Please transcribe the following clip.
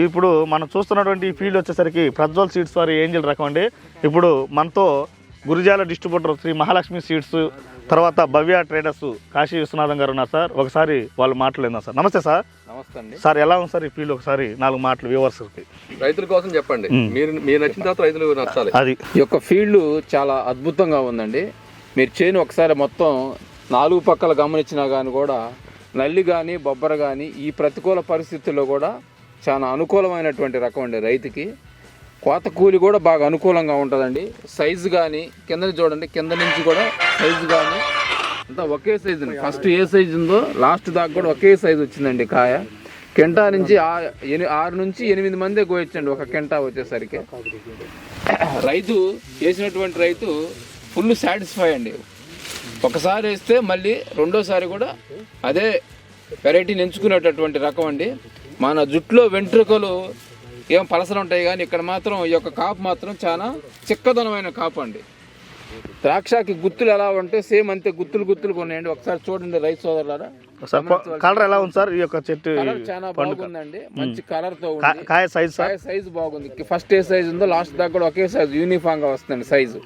ఇప్పుడు మనం చూస్తున్నటువంటి ఈ ఫీల్డ్ వచ్చేసరికి ప్రజ్వల్ సీడ్స్ వారి ఏంజిల్ రకం అండి. ఇప్పుడు మనతో గురిజాల డిస్ట్రిబ్యూటర్ శ్రీ మహాలక్ష్మి సీడ్స్ తర్వాత భవ్య ట్రేడర్స్ కాశీ విశ్వనాథం గారు ఉన్నారు సార్. ఒకసారి వాళ్ళు మాట్లాడిందా సార్. నమస్తే సార్. నమస్తే అండి. సార్ ఎలా ఉంది సార్ ఈ ఫీల్డ్ ఒకసారి నాలుగు మాటలు వ్యూవర్స్కి రైతుల కోసం చెప్పండి. మీరు మీరు నచ్చిన తర్వాత రైతులు నచ్చాలి. అది. ఈ యొక్క ఫీల్డ్ చాలా అద్భుతంగా ఉందండి. మీరు చేను ఒకసారి మొత్తం నాలుగు పక్కల గమనించినా కానీ కూడా నల్లి కానీ బొబ్బర కానీ ఈ ప్రతికూల పరిస్థితుల్లో కూడా చాలా అనుకూలమైనటువంటి రకం అండి రైతుకి. కోత కూలి కూడా బాగా అనుకూలంగా ఉంటుందండి. సైజు కానీ కింద చూడండి కింద నుంచి కూడా సైజు కానీ అంతా ఒకే సైజు ఫస్ట్ ఏ సైజు ఉందో లాస్ట్ దాకా కూడా ఒకే సైజు వచ్చిందండి కాయ. కెంటా నుంచి ఎని- ఆరు నుంచి ఎనిమిది మందే కోయొచ్చండి ఒక కెంటా వచ్చేసరికి. రైతు వేసినటువంటి రైతు ఫుల్ సాటిస్ఫై అండి. ఒకసారి వేస్తే మళ్ళీ రెండోసారి కూడా అదే వెరైటీని ఎంచుకునేటటువంటి రకం అండి. మన జుట్టులో వెంట్రుకలు ఏం పలసలు ఉంటాయి కానీ ఇక్కడ మాత్రం ఈ యొక్క కాపు మాత్రం చాలా చిక్కదనమైన కాపు అండి. ద్రాక్షకి గుత్తులు ఎలా ఉంటే సేమ్ అంతే గుత్తులు గుత్తులు ఉన్నాయండి ఒకసారి చూడండి రైతు సోదరులారా. కలర్ ఎలా ఉంది సార్? ఈ యొక్క చెట్టు చాలా బాగుందండి. మంచి కలర్తో కాయ సైజ్ కాయ సైజు బాగుంది. ఫస్ట్ ఏ సైజు ఉందో లాస్ట్ దాకా కూడా ఒకే సైజు యూనిఫామ్గా వస్తుంది సైజు